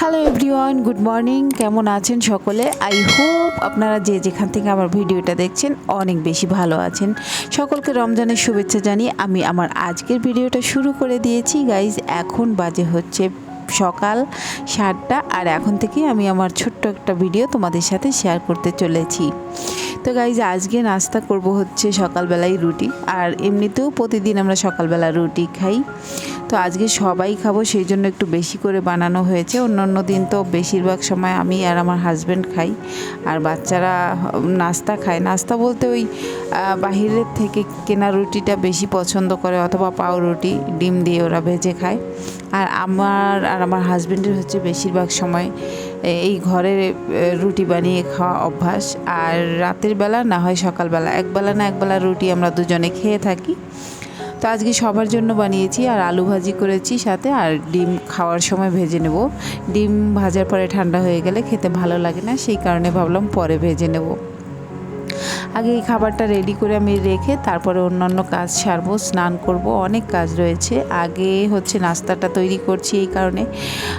Hello everyone good morning কেমন আছেন সকলে? আই হোপ আপনারা যে যেখান থেকে আমার ভিডিওটা দেখছেন অনেক বেশি ভালো আছেন। সকলকে রমজানের শুভেচ্ছা জানিয়ে আমি আমার আজকের ভিডিওটা শুরু করে দিয়েছি। গাইজ এখন বাজে হচ্ছে সকাল সাতটা আর এখন থেকে আমি আমার ছোট্ট একটা ভিডিও তোমাদের সাথে শেয়ার করতে চলেছি। তো গাইজ আজকে নাস্তা করব হচ্ছে সকালবেলায় রুটি আর এমনিতেও প্রতিদিন আমরা সকালবেলা রুটি খাই। তো আজকে সবাই খাব, সেই জন্য একটু বেশি করে বানানো হয়েছে। অন্য অন্য দিন তো বেশিরভাগ সময় আমি আর আমার হাজব্যান্ড খাই। আর বাচ্চারা নাস্তা খায়। নাস্তা বলতে ওই বাহিরের থেকে কেনা রুটিটা বেশি পছন্দ করে, অথবা পাউরুটি, ডিম দিয়ে ওরা ভেজে খায়। আর আমার আর আমার হাজব্যান্ডের হচ্ছে বেশিরভাগ সময় এই ঘরে রুটি বানিয়ে খাওয়া অভ্যাস। আর রাতের বেলা না হয় সকালবেলা। একবেলা না একবেলা রুটি আমরা দুজনে খেয়ে থাকি। তো আজকে সবার জন্য বানিয়েছি আর আলু ভাজি করেছি সাথে আর ডিম খাওয়ার সময় ভেজে নেব। ডিম ভাজার পরে ঠান্ডা হয়ে গেলে খেতে ভালো লাগে না, সেই কারণে ভাবলাম পরে ভেজে নেব। আগে এই খাবারটা রেডি করে আমি রেখে তারপরে অন্যান্য কাজ সারবো, স্নান করব, অনেক কাজ রয়েছে। আগে হচ্ছে নাস্তাটা তৈরি করছি এই কারণে।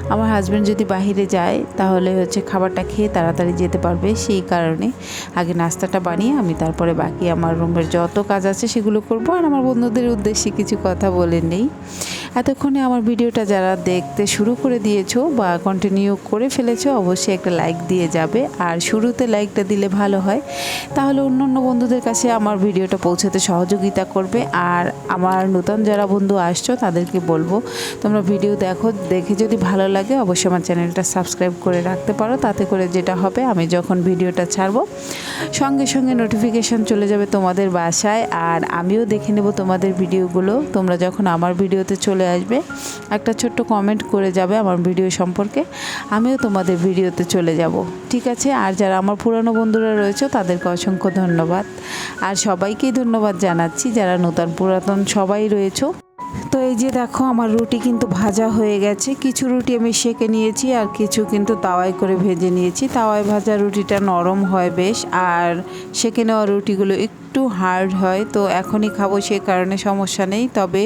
আমার হাজব্যান্ড যদি বাইরে যায়, তাহলে হচ্ছে খাবারটা খেয়ে তাড়াতাড়ি যেতে পারবে সেই কারণে। আগে নাস্তাটা বানিয়ে আমি তারপরে বাকি আমার রুমের যত কাজ আছে সেগুলো করব। আর আমার বন্ধুদের উদ্দেশ্যে কিছু কথা বলে নেই। এতক্ষণে আমার ভিডিওটা যারা দেখতে শুরু করে দিয়েছ বা কন্টিনিউ করে ফেলেছো, অবশ্যই একটা লাইক দিয়ে যাবে। আর শুরুতে লাইকটা দিলে ভালো হয়। তাহলে অন্য অন্য বন্ধুদের কাছে আমার ভিডিওটা পৌঁছাতে সহযোগিতা করবে। আর আমার নতুন যারা বন্ধু আসছো, তাদেরকে বলব, তোমরা ভিডিও দেখো, দেখে যদি ভালো লাগে, অবশ্যই আমার চ্যানেলটা সাবস্ক্রাইব করে রাখতে পারো। তাতে করে যেটা হবে, আমি যখন ভিডিওটা ছাড়বো, সঙ্গে সঙ্গে নোটিফিকেশান চলে যাবে তোমাদের বাসায়। আর আমিও দেখে নেব তোমাদের ভিডিওগুলো তোমরা যখন আমার ভিডিওতে চলে আসবে। একটা ছোট্ট কমেন্ট করে যাবে আমার ভিডিও সম্পর্কে। আমিও তোমাদের ভিডিওতে চলে যাব। ঠিক আছে? আর যারা আমার পুরনো বন্ধুরা রয়েছে, তাদেরকে অসংখ্য ধন্যবাদ। আর সবাইকেই ধন্যবাদ জানাচ্ছি, যারা নতুন, পুরাতন সবাই রয়েছো। তো এই যে দেখো, আমার রুটি কিন্তু ভাজা হয়ে গেছে। কিছু রুটি আমি সেকে নিয়েছি, আর কিছু কিন্তু তাওয়ায় করে ভেজে নিয়েছি। তাওয়ায় ভাজা রুটিটা নরম হয় বেশ, আর সেকে নেওয়া রুটিগুলো একটু হার্ড হয়, তো এখনই খাব সে কারণে সমস্যা নেই। তবে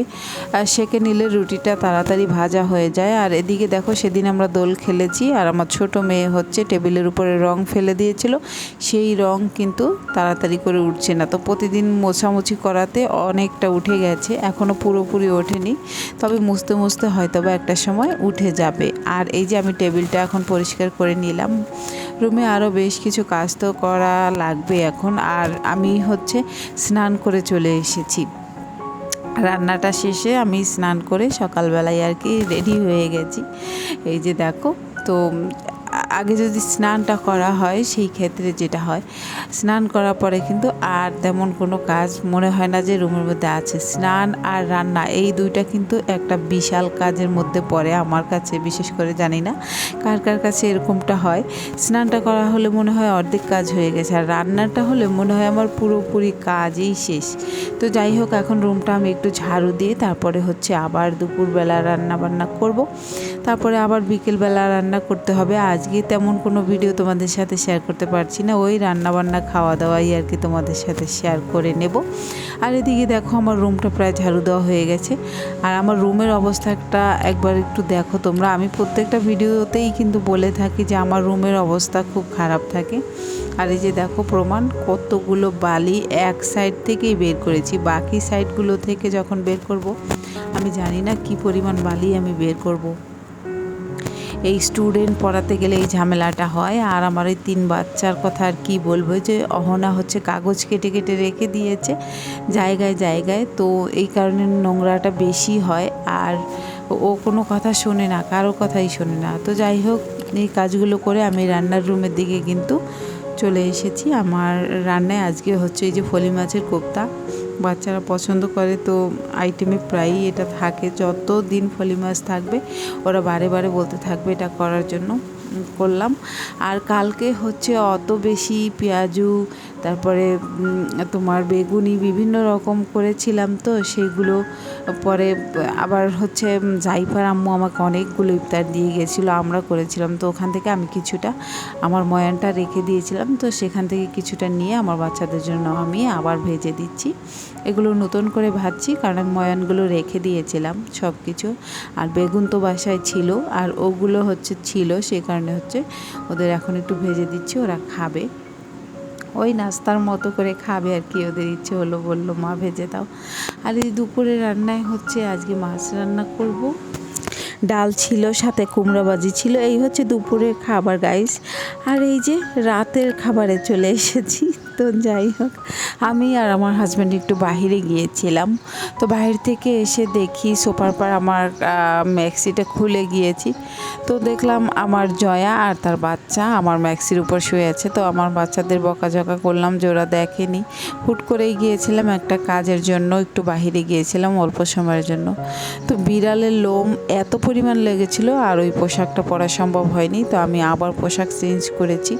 সেকে নিলে রুটিটা তাড়াতাড়ি ভাজা হয়ে যায়। আর এদিকে দেখো, সেদিন আমরা দোল খেলেছি আর আমার ছোট মেয়ে হচ্ছে টেবিলের উপরে রং ফেলে দিয়েছিল। সেই রং কিন্তু তাড়াতাড়ি করে উঠছে না। তো প্রতিদিন মোছামুছি করাতে অনেকটা উঠে গেছে এখনও পুরোপুরি ওঠেনি। তবে মুছতে মুছতে হয়তো বা একটা সময় উঠে যাবে। আর এই যে আমি টেবিলটা এখন পরিষ্কার করে নিলাম, রুমে আরও বেশ কিছু কাজ তো করা লাগবে এখন। আর আমি হচ্ছে স্নান করে চলে এসেছি। রান্নাটা শেষে আমি স্নান করে সকালবেলায় আর কি রেডি হয়ে গেছি। এই যে দেখো, তো আগে যদি স্নানটা করা হয়, সেই ক্ষেত্রে যেটা হয়, স্নান করার পরে কিন্তু আর তেমন কোনো কাজ মনে হয় না যে রুমের মধ্যে আছে। স্নান আর রান্না, এই দুইটা কিন্তু একটা বিশাল কাজের মধ্যে পড়ে আমার কাছে, বিশেষ করে জানি না কার কার কাছে এরকমটা হয়। স্নানটা করা হলে মনে হয় অর্ধেক কাজ হয়ে গেছে, আর রান্নাটা হলে মনে হয় আমার পুরোপুরি কাজই শেষ। তো যাই হোক, এখন রুমটা আমি একটু ঝাড়ু দিয়ে তারপরে হচ্ছে আবার দুপুরবেলা রান্না বান্না করব। তারপরে আবার বিকেলবেলা রান্না করতে হবে। আজকে তেমন কোনো ভিডিও তোমাদের সাথে শেয়ার করতে পারছি না। ওই রান্না বান্না খাওয়া দাওয়াই আর কি তোমাদের সাথে শেয়ার করে নেব। আর এদিকে দেখো আমার রুমটা প্রায় ঝাড়ু দেওয়া হয়ে গেছে। আর আমার রুমের অবস্থাটা একবার একটু দেখো তোমরা। আমি প্রত্যেকটা ভিডিওতেই কিন্তু বলে থাকি যে আমার রুমের অবস্থা খুব খারাপ থাকে। আর এই যে দেখো প্রমাণ, কতগুলো বালি এক সাইড থেকেই বের করেছি। বাকি সাইডগুলো থেকে যখন বের করব, আমি জানি না কি পরিমাণ বালি আমি বের করব। এই স্টুডেন্ট পড়াতে গেলে এই ঝামেলাটা হয়। আর আমার ওই তিন বাচ্চার কথা আর কি বলব যে অহনা হচ্ছে কাগজ কেটে কেটে রেখে দিয়েছে জায়গায় জায়গায়। তো এই কারণে নোংরাটা বেশি হয় আর ও কোনো কথা শোনে না, কারও কথাই শোনে না। তো যাই হোক, এই কাজগুলো করে আমি রান্নার রুমের দিকে কিন্তু চলে এসেছি। আমার রান্নায় আজকে হচ্ছে এই যে ফলি মাছের কোপ্তা। বাচ্চারা পছন্দ করে তো আইটেমে প্রায়ই এটা থাকে। যত দিন ফলি মাছ থাকবে, ওরা বারে বারে বলতে থাকবে এটা করার জন্য। করলাম। আর কালকে হচ্ছে অত বেশি পেঁয়াজু, তারপরে তোমার বেগুনি বিভিন্ন রকম করেছিলাম তো, সেগুলো পরে আবার হচ্ছে জাইফার আম্মু আমাকে অনেকগুলো ইফতার দিয়ে গেছিল, আমরা করেছিলাম তো ওখান থেকে আমি কিছুটা আমার ময়ানটা রেখে দিয়েছিলাম তো সেখান থেকে কিছুটা নিয়ে আমার বাচ্চাদের জন্য আমি আবার ভেজে দিচ্ছি। এগুলো নতুন করে ভাজছি কারণ আমি ময়ানগুলো রেখে দিয়েছিলাম সব কিছু আর বেগুন তো বাসায় ছিল, আর ওগুলো হচ্ছে ছিল সেই কারণে হচ্ছে। ওদের এখন একটু ভেজে দিচ্ছি, ওরা খাবে। ওই নাস্তার মতো করে খাবে আর কি, ওদের ইচ্ছে হলো বলল, মা, ভেজে দাও। আর এই দুপুরে রান্নায় হচ্ছে আজকে মাছ রান্না করব। ডাল ছিল, সাথে কুমড়া ভাজি ছিল। এই হচ্ছে দুপুরের খাবার গাইস আর এই যে রাতের খাবারে চলে এসেছি। তো যাই হোক, আমি আর আমার হাজব্যান্ড একটু বাহিরে গিয়েছিলাম। তো বাহির থেকে এসে দেখি সোফার পর আমার ম্যাক্সিটা খুলে গিয়েছি। তো দেখলাম আমার জয়া আর তার বাচ্চা আমার ম্যাক্সির উপর শুয়ে আছে। তো আমার বাচ্চাদের বকাঝকা করলাম যে ওরা দেখেনি। হুট করেই গিয়েছিলাম একটা কাজের জন্য, একটু বাহিরে গিয়েছিলাম অল্প সময়ের জন্য। তো বিড়ালের লোম এত পরিমাণ লেগেছিল আর ওই পোশাকটা পরা সম্ভব হয়নি। তো আমি আবার পোশাক চেঞ্জ করেছি।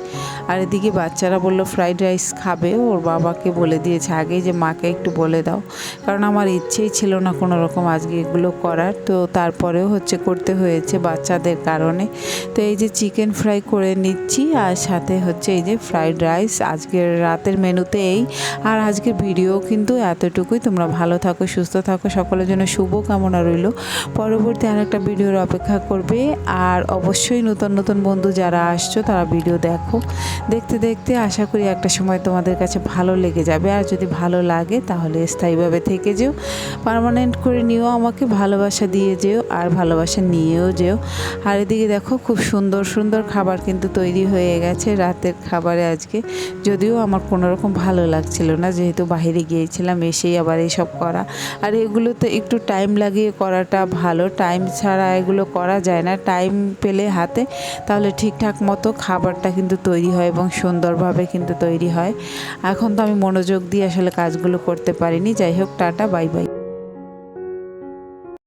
আর এদিকে বাচ্চারা বলল ফ্রাইড রাইস খাবে, ওর বাবাকে বলে দিয়েছে আগেই যে মাকে একটু বলে দাও। কারণ আমার ইচ্ছেই ছিল না কোনো রকম আজকে এগুলো করার। তো তারপরেও হচ্ছে করতে হয়েছে বাচ্চাদের কারণে। তো এই যে চিকেন ফ্রাই করে নিচ্ছি আর সাথে হচ্ছে এই যে ফ্রাইড রাইস। আজকের রাতের মেনুতে এই। আর আজকের ভিডিও কিন্তু এতটুকুই। তোমরা ভালো থাকো, সুস্থ থাকো, সকলের জন্য শুভ কামনা রইল। পরবর্তী আর একটা ভিডিওর অপেক্ষা করবে। আর অবশ্যই নতুন নতুন বন্ধু যারা আসছো, তারা ভিডিও দেখো। দেখতে দেখতে আশা করি একটা সময় তোমাদের কাছে ভালো লেগে যাবে। আর যদি ভালো লাগে, তাহলে স্থায়ীভাবে থেকে যেও। পার্মানেন্ট করে নিও, আমাকে ভালোবাসা দিয়ে যেও, আর ভালোবাসা নিয়েও যেও। আর এদিকে দেখো, খুব সুন্দর সুন্দর খাবার কিন্তু তৈরি হয়ে গেছে রাতের খাবারে আজকে। যদিও আমার কোনো রকম ভালো লাগছিল না, যেহেতু বাইরে গিয়েছিলাম, এসেই আবার এইসব করা। আর এগুলোতে একটু টাইম লাগিয়ে করাটা ভালো। টাইম ছাড়া এগুলো করা যায় না। টাইম পেলে হাতে, তাহলে ঠিকঠাক মতো খাবারটা কিন্তু তৈরি হয় এবং সুন্দরভাবে কিন্তু তৈরি হয়। এখন তো আমি মনোযোগ দিয়ে আসলে কাজগুলো করতে পারিনি। যাই হোক টাটা বাই বাই।